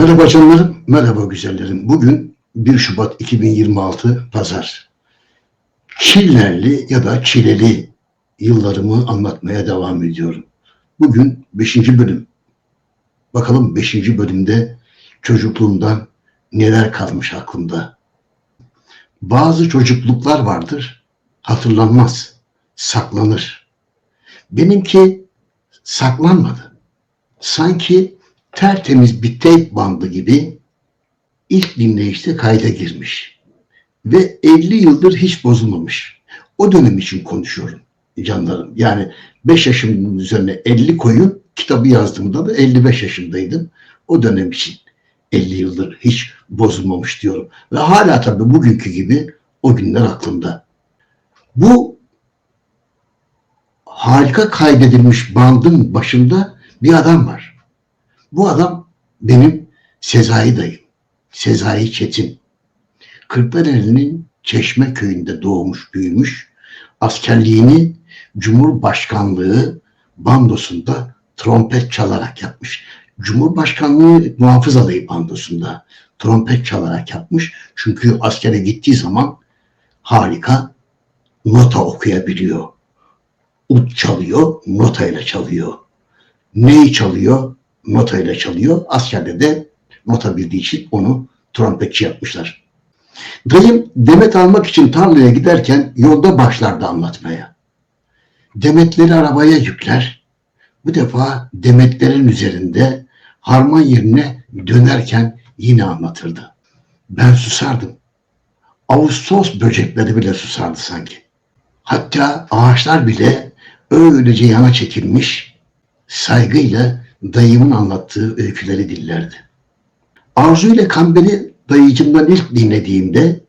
Merhaba canlarım, merhaba güzellerim. Bugün 1 Şubat 2026 Pazar. Çillerli ya da çileli yıllarımı anlatmaya devam ediyorum. Bugün 5. bölüm. Bakalım 5. bölümde çocukluğumdan neler kalmış aklımda. Bazı çocukluklar vardır, hatırlanmaz, saklanır. Benimki saklanmadı. Sanki tertemiz bir teyp bandı gibi ilk dinleyişte kayda girmiş. Ve 50 yıldır hiç bozulmamış. O dönem için konuşuyorum canlarım. Yani 5 yaşımın üzerine 50 koyun kitabı yazdığımda da 55 yaşındaydım. O dönem için 50 yıldır hiç bozulmamış diyorum. Ve hala tabii bugünkü gibi o günler aklımda. Bu harika kaydedilmiş bandın başında bir adam var. Bu adam benim Sezai dayım. Sezai Çetin. Kırklareli'nin Çeşme köyünde doğmuş, büyümüş. Askerliğini Cumhurbaşkanlığı bandosunda trompet çalarak yapmış. Cumhurbaşkanlığı muhafız alayı bandosunda trompet çalarak yapmış. Çünkü askere gittiği zaman harika nota okuyabiliyor. Ut çalıyor, notayla çalıyor. Neyi çalıyor? Notayla çalıyor. Askerde de nota bildiği için onu trompetçi yapmışlar. Dayım demet almak için tarlaya giderken yolda başlardı anlatmaya. Demetleri arabaya yükler. Bu defa demetlerin üzerinde harman yerine dönerken yine anlatırdı. Ben susardım. Ağustos böcekleri bile susardı sanki. Hatta ağaçlar bile öylece yana çekilmiş saygıyla dayımın anlattığı öyküleri dillerdi. Arzu ile Kamber'i dayıcımdan ilk dinlediğimde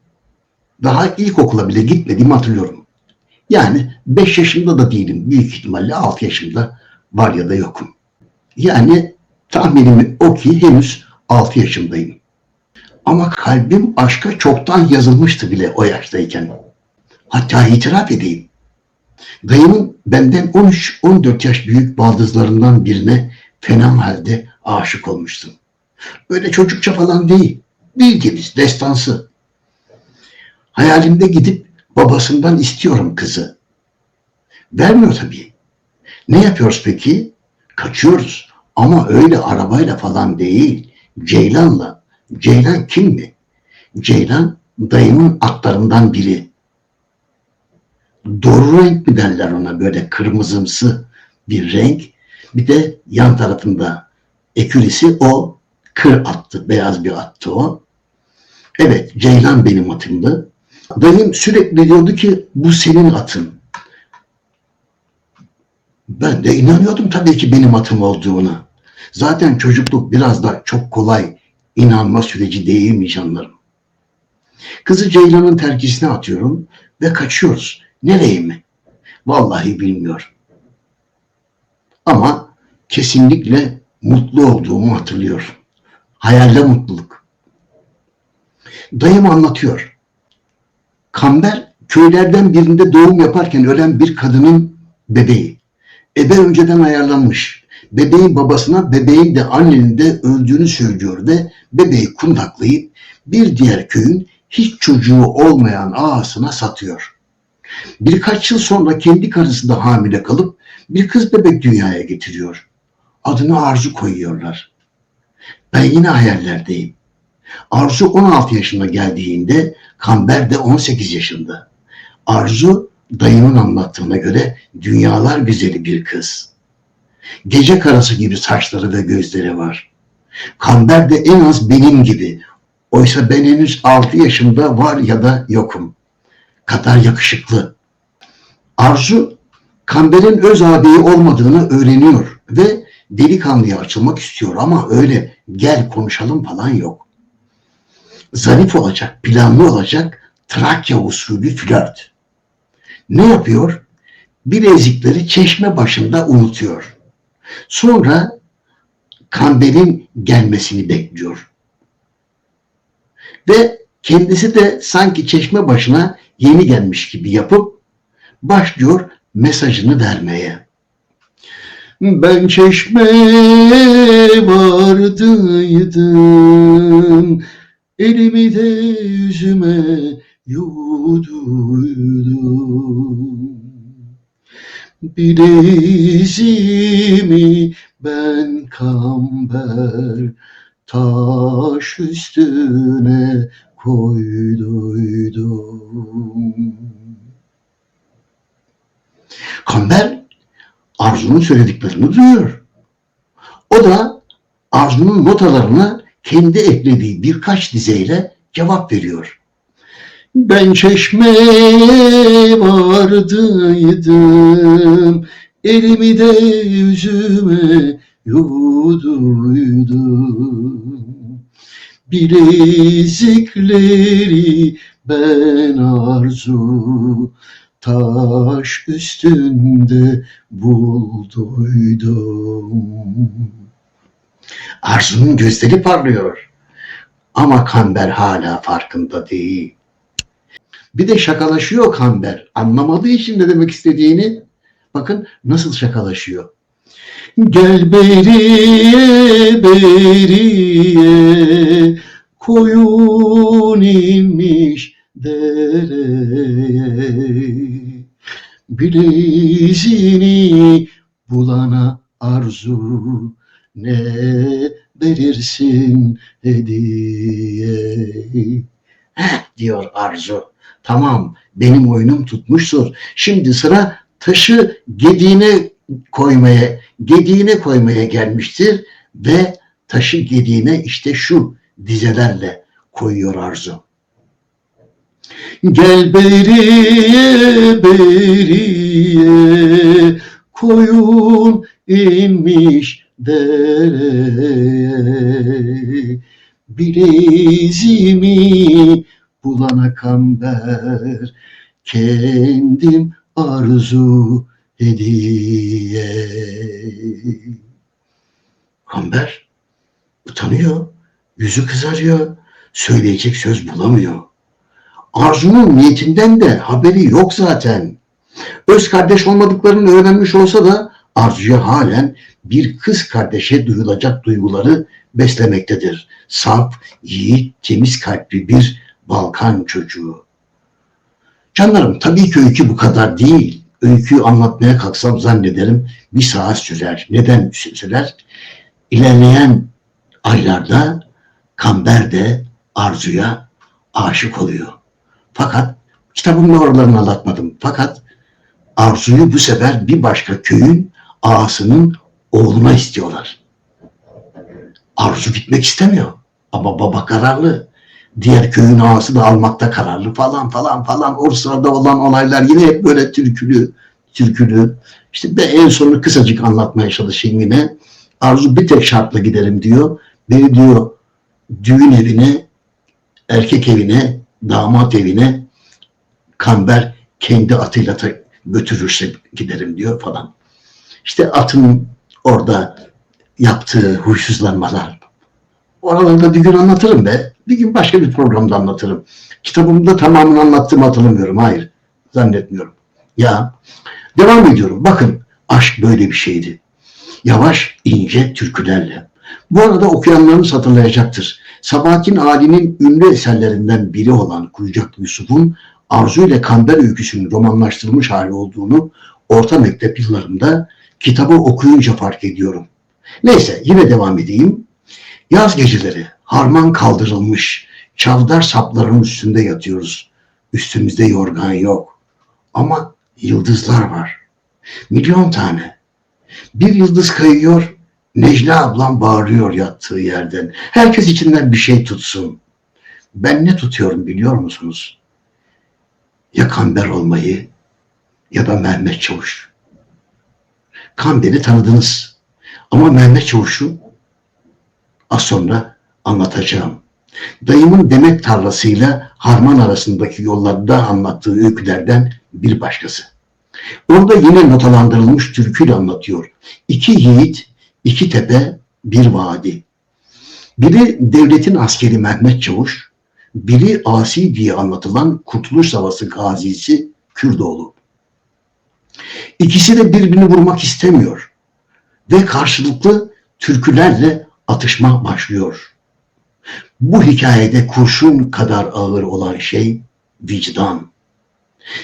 daha ilkokula bile gitmediğimi hatırlıyorum. Yani 5 yaşında da değilim. Büyük ihtimalle 6 yaşında var ya da yokum. Yani tahminim o ki henüz 6 yaşındayım. Ama kalbim aşka çoktan yazılmıştı bile o yaştayken. Hatta itiraf edeyim. Dayımın benden 13-14 yaş büyük baldızlarından birine fena halde aşık olmuştum. Öyle çocukça falan değil. Bildiğiniz destansı. Hayalimde gidip babasından istiyorum kızı. Vermiyor tabii. Ne yapıyoruz peki? Kaçıyoruz. Ama öyle arabayla falan değil. Ceylan'la. Ceylan kim mi? Ceylan dayımın atlarından biri. Doğru renk mi derler ona böyle kırmızımsı bir renk. Bir de yan tarafında ekürisi o kır attı. Beyaz bir attı o. Evet Ceylan benim atımdı. Dayım sürekli diyordu ki bu senin atın. Ben de inanıyordum tabii ki benim atım olduğuna. Zaten çocukluk biraz da çok kolay inanma süreci değil mi canlarım? Kızı Ceylan'ın terkisine atıyorum ve kaçıyoruz. Nereye mi? Vallahi bilmiyorum. Ama kesinlikle mutlu olduğumu hatırlıyorum. Hayalde mutluluk. Dayım anlatıyor. Kamber köylerden birinde doğum yaparken ölen bir kadının bebeği. Ebe önceden ayarlanmış. Bebeğin babasına bebeğin de annenin de öldüğünü söylüyor ve bebeği kundaklayıp bir diğer köyün hiç çocuğu olmayan ağasına satıyor. Birkaç yıl sonra kendi karısı da hamile kalıp bir kız bebek dünyaya getiriyor. Adını Arzu koyuyorlar. Ben yine hayallerdeyim. Arzu 16 yaşına geldiğinde Kamber de 18 yaşında. Arzu dayımın anlattığına göre dünyalar güzeli bir kız. Gece karası gibi saçları ve gözleri var. Kamber de en az benim gibi. Oysa ben henüz 6 yaşında var ya da yokum. Kadar yakışıklı. Arzu Kamber'in öz ağabeyi olmadığını öğreniyor ve delikanlıya açılmak istiyor ama öyle gel konuşalım falan yok. Zarif olacak, planlı olacak, Trakya usulü flört. Ne yapıyor? Bilezikleri çeşme başında unutuyor. Sonra Kamber'in gelmesini bekliyor. Ve kendisi de sanki çeşme başına yeni gelmiş gibi yapıp başlıyor mesajını vermeye. Ben çeşme vardıydım Elimi de yüzüme yuduydum Bileziğimi ben kamber taş üstüne koyduydum. Kamber Arzu'nun söylediklerini duyuyor. O da Arzu'nun notalarına kendi eklediği birkaç dizeyle cevap veriyor. Ben çeşmeye vardıydım, elimi de yüzüme yuduydum. Bilezikleri ben arzu taş üstünde bulduydum. Arzu'nun gözleri parlıyor. Ama Kamber hala farkında değil. Bir de şakalaşıyor Kamber. Anlamadığı için ne demek istediğini. Bakın nasıl şakalaşıyor. Gel beriye beriye koyun inmiş dereye Bilezini bulana arzu ne verirsin hediye Heh, diyor Arzu. Tamam benim oyunum tutmuştur. Şimdi sıra taşı gediğine koymaya, gediğine koymaya gelmiştir ve taşı gediğine işte şu dizelerle koyuyor Arzu. Gel beriye beriye koyun inmiş dereye Bileziğimi bulana kamber kendim arzu hediye. Kamber utanıyor, yüzü kızarıyor, söyleyecek söz bulamıyor. Arzu'nun niyetinden de haberi yok zaten. Öz kardeş olmadıklarını öğrenmiş olsa da Arzu'ya halen bir kız kardeşe duyulacak duyguları beslemektedir. Saf, yiğit, temiz kalpli bir Balkan çocuğu. Canlarım tabii ki öykü bu kadar değil. Öyküyü anlatmaya kalksam zannederim bir saat sürer. Neden sürer? İlerleyen aylarda Kamber de Arzu'ya aşık oluyor. Fakat kitabımda oralarını anlatmadım. Fakat Arzu'yu bu sefer bir başka köyün ağasının oğluna istiyorlar. Arzu gitmek istemiyor. Ama baba kararlı. Diğer köyün ağası da almakta kararlı falan falan falan. O sırada olan olaylar yine hep böyle türkülü, türkülü. İşte ben en sonunu kısacık anlatmaya çalışayım yine. Arzu bir tek şartla giderim diyor. Beni diyor düğün evine, erkek evine, damat evine kamber kendi atıyla götürürse giderim diyor falan. İşte atın orada yaptığı huysuzlanmalar. Oralarda bir gün anlatırım be. Bir gün başka bir programda anlatırım. Kitabımda tamamını anlattığımı hatırlamıyorum. Hayır. Zannetmiyorum. Ya devam ediyorum. Bakın aşk böyle bir şeydi. Yavaş ince türkülerle. Bu arada okuyanlarımız hatırlayacaktır. Sabahattin Ali'nin ünlü eserlerinden biri olan Kuyucaklı Yusuf'un Arzu ile Kamber öyküsünün romanlaştırılmış hali olduğunu orta mektep yıllarında kitabı okuyunca fark ediyorum. Neyse yine devam edeyim. Yaz geceleri harman kaldırılmış çavdar sapların üstünde yatıyoruz. Üstümüzde yorgan yok. Ama yıldızlar var. Milyon tane. Bir yıldız kayıyor, Necla ablam bağırıyor yattığı yerden. Herkes içinden bir şey tutsun. Ben ne tutuyorum biliyor musunuz? Ya Kamber olmayı ya da Mehmet Çavuş. Kamber'i tanıdınız. Ama Mehmet Çavuş'u az sonra anlatacağım. Dayımın demek tarlasıyla harman arasındaki yollarda anlattığı öykülerden bir başkası. Orada yine notalandırılmış türküyle anlatıyor. İki yiğit, iki tepe, bir vadi. Biri devletin askeri Mehmet Çavuş, biri asi diye anlatılan Kurtuluş Savaşı gazisi Kürdoğlu. İkisi de birbirini vurmak istemiyor ve karşılıklı türkülerle atışma başlıyor. Bu hikayede kurşun kadar ağır olan şey vicdan.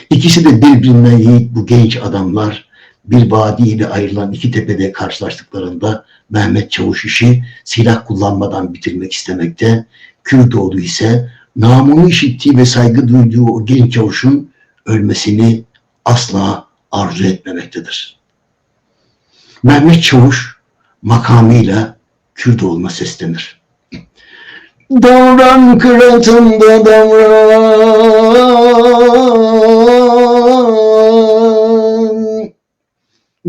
İkisi de birbirinden yiğit bu genç adamlar bir vadi ile ayrılan iki tepede karşılaştıklarında Mehmet Çavuş işi silah kullanmadan bitirmek istemekte, Kürdoğlu ise namını işittiği ve saygı duyduğu o genç çavuşun ölmesini asla arzu etmemektedir. Mehmet Çavuş makamıyla Kürdoğlu'na seslenir. Davran kıratında davran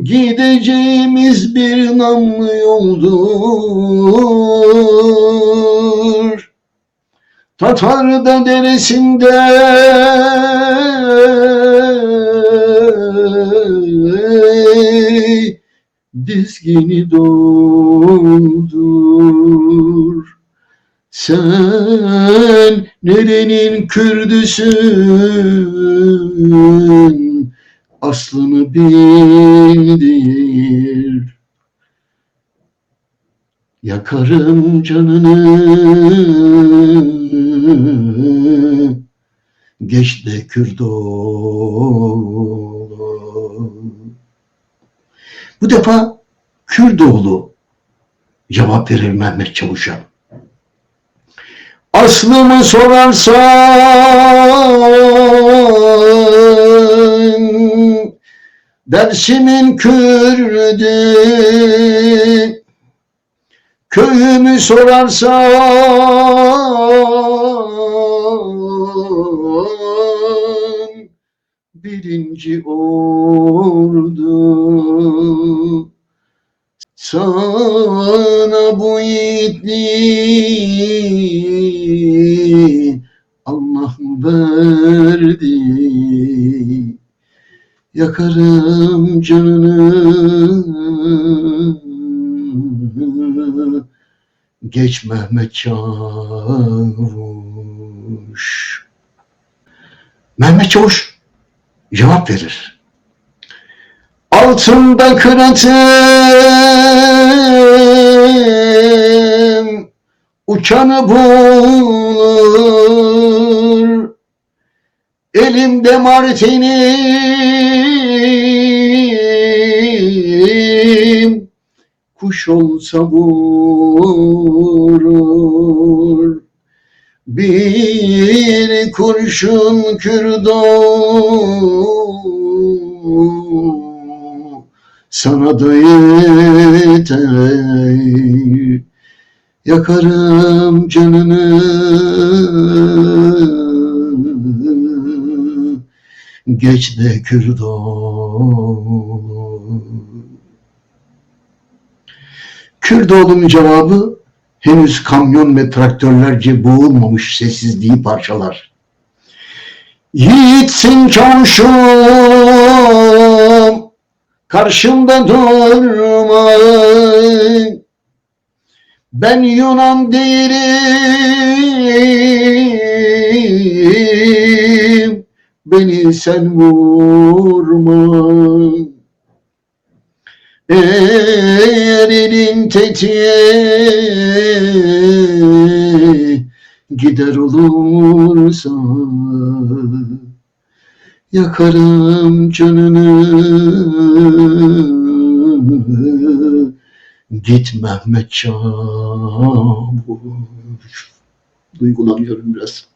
Gideceğimiz bir namlı yoldur Tatarda deresinde dizgini doldur. Sen nerenin Kürdüsün, aslını bildir. Yakarım canını, geç de Kürdoğlu. Bu defa Kürdoğlu cevap verir Mehmet Çavuş'a. Aslımı sorarsan Dersimin Kürdü. Köyümü sorarsan Birinci ordu. Sana bu yiğitliği Yakarım canını Geç Mehmet Çavuş. Mehmet Çavuş cevap verir. Altında kıratım uçanı bulur. Elimde martinim kuş olsa vurur. Bir kurşun kürdo sana da yeter. Yakarım canını geç de Kürdoğlu. Kürdoğlu'nun cevabı henüz kamyon ve traktörlerce boğulmamış sessizliği parçalar. Yiğitsin çavuşum, karşımda durma. Ben Yunan değilim, beni sen vurma. Eğer elin tetiğe gider olursa yakarım canını git Mehmet Çavuş duygulanıyorum biraz.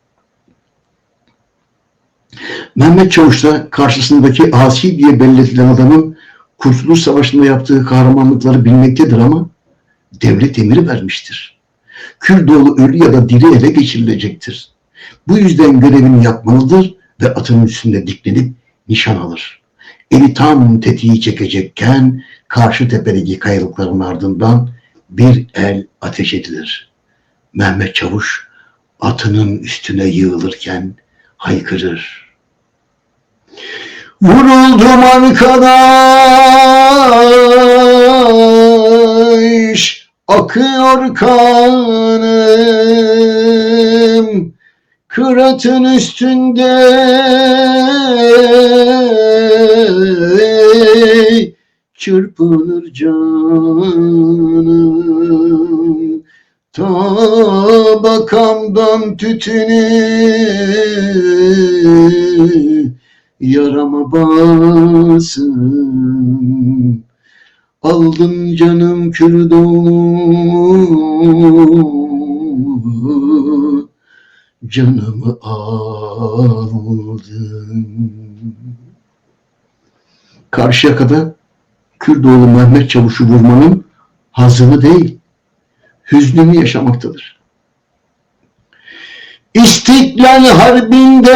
Mehmet Çavuş da karşısındaki asi diye belletilen adamın Kurtuluş Savaşı'nda yaptığı kahramanlıkları bilmektedir ama devlet emiri vermiştir. Kürdoğlu ölü ya da diri ele geçirilecektir. Bu yüzden görevini yapmalıdır ve atının üstünde diklenip nişan alır. Eli tam tetiği çekecekken karşı tepedeki kayalıkların ardından bir el ateş edilir. Mehmet Çavuş atının üstüne yığılırken haykırır. Vuruldum arkadaş, akıyor kanım, kıratın üstünde çırpınır canım. Tabakamdan tütünü yarama basın. Aldın canım Kürdonu canımı aldın. Karşıyaka'da Kürdoğlu Mehmet Çavuş'u vurmanın hazını değil, hüznünü yaşamaktadır. İstiklal Harbi'nde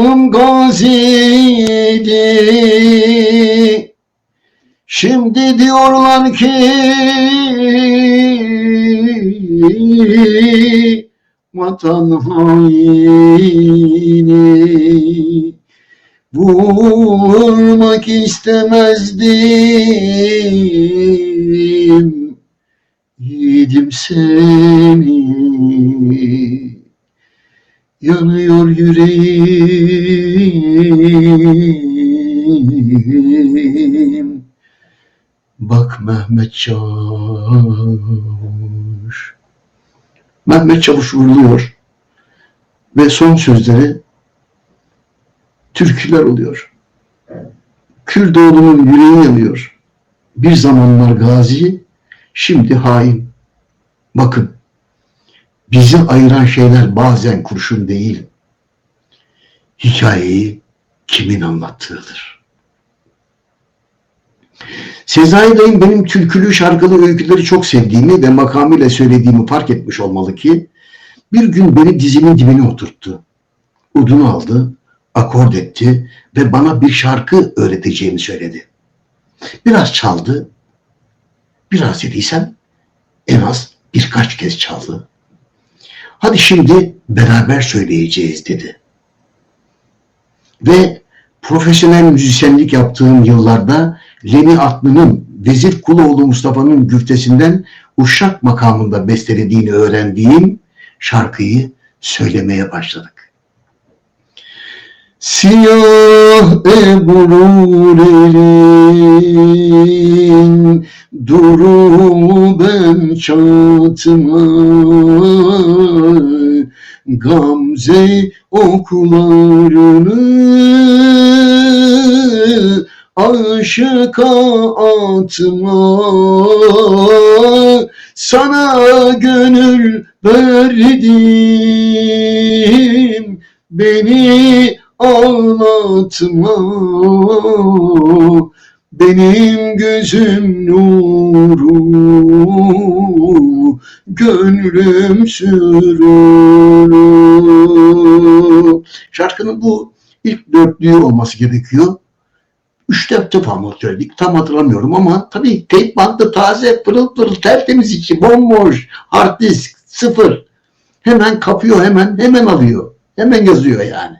namım gaziydi. Şimdi diyorlar ki vatan haini. Vurmak istemezdim. Yiğidim seni yanıyor yüreğim bak Mehmet Çavuş Mehmet Çavuş vuruluyor ve son sözleri türküler oluyor. Kürdoğlu'nun yüreği yanıyor. Bir zamanlar gazi, şimdi hain. Bakın, bizi ayıran şeyler bazen kurşun değil, hikayeyi kimin anlattığıdır. Sezai Bey'in benim türkülü şarkılı öyküleri çok sevdiğimi ve makamıyla söylediğimi fark etmiş olmalı ki bir gün beni dizimin dibine oturttu. Udunu aldı, akord etti ve bana bir şarkı öğreteceğini söyledi. Biraz çaldı, biraz dediysem en az birkaç kez çaldı. Hadi şimdi beraber söyleyeceğiz dedi. Ve profesyonel müzisyenlik yaptığım yıllarda Leni Atlı'nın Vezir Kuloğlu Mustafa'nın güftesinden uşak makamında bestelediğini öğrendiğim şarkıyı söylemeye başladık. Siyah ebrulerin duru ben çatıma Gamze okularını aşıka atma sana gönül verdim beni ağlatma. Benim gözüm nuru. Gönlüm sürülü şarkının bu ilk dörtlüğü olması gerekiyor. Üç dört defa mı söyledik. Tam hatırlamıyorum ama tabii teyp bandı taze pırıl pırıl tertemiz içi bomboş hard disk sıfır. Hemen kapıyor hemen hemen alıyor. Hemen yazıyor yani.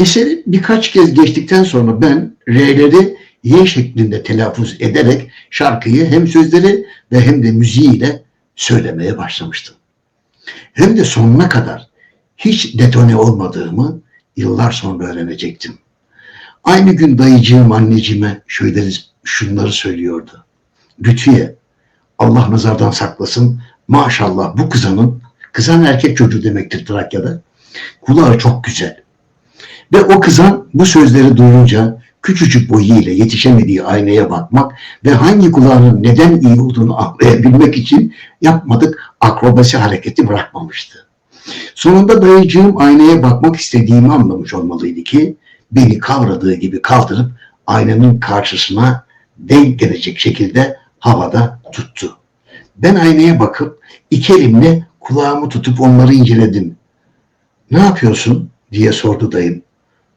Eseri birkaç kez geçtikten sonra ben R'leri Y şeklinde telaffuz ederek şarkıyı hem sözleri ve hem de müziğiyle söylemeye başlamıştım. Hem de sonuna kadar hiç detone olmadığımı yıllar sonra öğrenecektim. Aynı gün dayıcığım anneciğime şöyle şunları söylüyordu. Lütfiye, Allah nazardan saklasın. Maşallah bu kızanın, kızan erkek çocuğu demektir Trakya'da. Kulağı çok güzel. Ve o kızan bu sözleri duyunca küçücük boyuyla yetişemediği aynaya bakmak ve hangi kulağının neden iyi olduğunu anlayabilmek için yapmadık akrobasi hareketi bırakmamıştı. Sonunda dayıcığım aynaya bakmak istediğimi anlamış olmalıydı ki beni kavradığı gibi kaldırıp aynanın karşısına denk gelecek şekilde havada tuttu. Ben aynaya bakıp iki elimle kulağımı tutup onları inceledim. Ne yapıyorsun diye sordu dayım.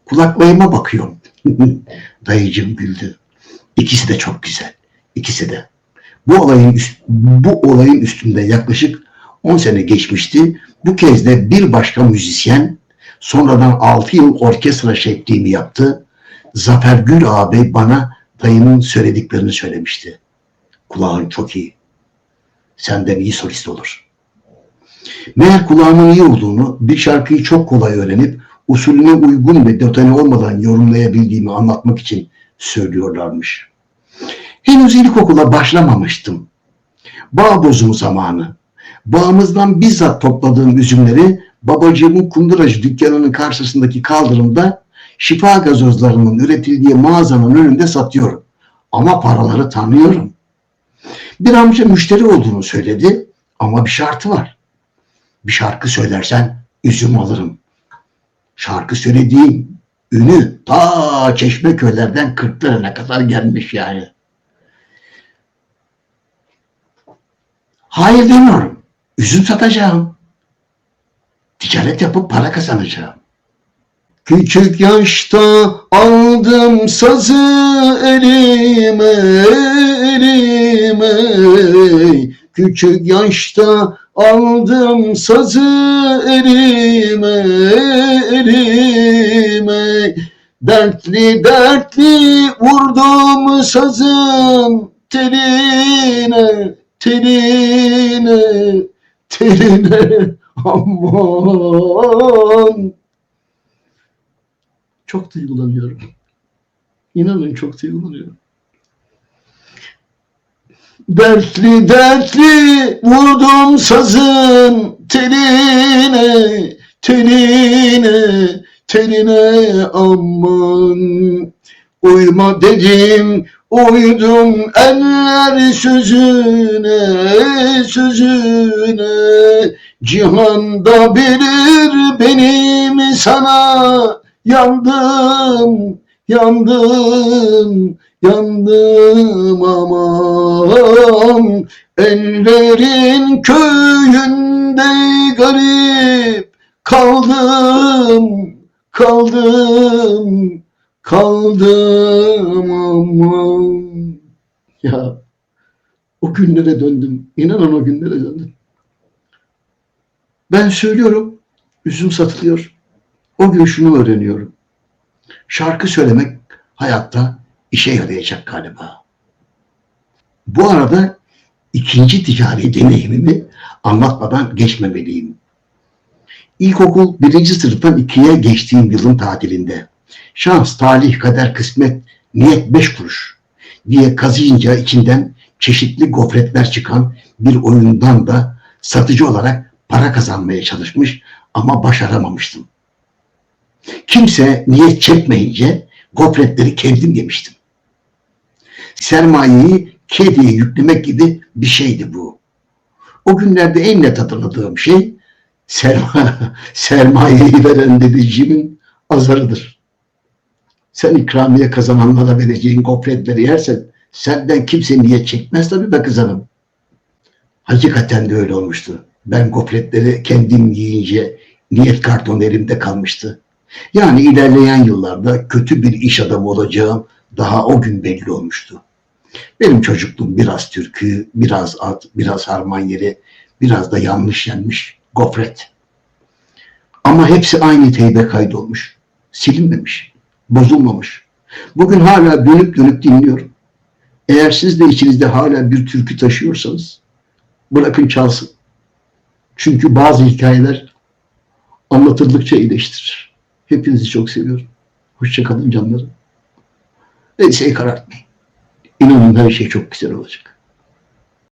Kulaklayıma bakıyorum. Dayıcım güldü. İkisi de çok güzel. İkisi de. Bu olayın bu olayın üstünde yaklaşık 10 sene geçmişti. Bu kez de bir başka müzisyen sonradan 6 yıl orkestra şefliğimi yaptı. Zafer Gül abi bana dayımın söylediklerini söylemişti. Kulağın çok iyi. Senden iyi solist olur. Meğer kulağımın iyi olduğunu, bir şarkıyı çok kolay öğrenip usulüne uygun ve detone olmadan yorumlayabildiğimi anlatmak için söylüyorlarmış. Henüz ilkokula başlamamıştım. Bağ bozumu zamanı. Bağımızdan bizzat topladığım üzümleri babacığımın kunduracı dükkanının karşısındaki kaldırımda şifa gazozlarının üretildiği mağazanın önünde satıyorum. Ama paraları tanıyorum. Bir amca müşteri olduğunu söyledi ama bir şartı var. Bir şarkı söylersen üzüm alırım. Şarkı söylediğim ünü ta Çeşmeköy'lerden Kırklareli'ne kadar gelmiş yani. Hayır demiyorum. Üzüm satacağım. Ticaret yapıp para kazanacağım. Küçük yaşta aldım sazı elime, elime. Küçük yaşta aldım sazı elime, elime. Dertli dertli vurdum sazın teline, teline, teline. Aman. Çok duygulanıyorum. İnanın çok duygulanıyorum. Dertli dertli vurdum sazın teline, teline, teline aman. Uyma dedim, uydum eller sözüne, sözüne. Cihanda bilir benim sana yandım, yandım, yandım aman. Ellerin köyünde garip kaldım, kaldım, kaldım aman. Ya o günlere döndüm. İnanın o günlere döndüm. Ben söylüyorum, üzüm satılıyor. O gün şunu öğreniyorum. Şarkı söylemek hayatta işe yarayacak galiba. Bu arada ikinci ticari deneyimimi anlatmadan geçmemeliyim. İlkokul birinci sınıftan ikiye geçtiğim yılın tatilinde şans, talih, kader, kısmet, niyet beş kuruş diye kazıyınca içinden çeşitli gofretler çıkan bir oyundan da satıcı olarak para kazanmaya çalışmış ama başaramamıştım. Kimse niyet çekmeyince gofretleri kendim yemiştim. Sermayeyi kediye yüklemek gibi bir şeydi bu. O günlerde en net hatırladığım şey serma, sermayeyi veren dedeciğimin azarıdır. Sen ikramiye kazananlara vereceğin gofretleri yersen senden kimse niyet çekmez tabii be kızanım. Hakikaten de öyle olmuştu. Ben gofretleri kendim yiyince niyet kartonu elimde kalmıştı. Yani ilerleyen yıllarda kötü bir iş adamı olacağım daha o gün belli olmuştu. Benim çocukluğum biraz türkü, biraz at, biraz harman yeri, biraz da yanlış yenmiş gofret. Ama hepsi aynı teybe kaydolmuş. Silinmemiş, bozulmamış. Bugün hala dönüp dönüp dinliyorum. Eğer siz de içinizde hala bir türkü taşıyorsanız bırakın çalsın. Çünkü bazı hikayeler anlatıldıkça iyileştirir. Hepinizi çok seviyorum. Hoşçakalın canlarım. Enseyi karartmayın. İnanın her şey çok güzel olacak.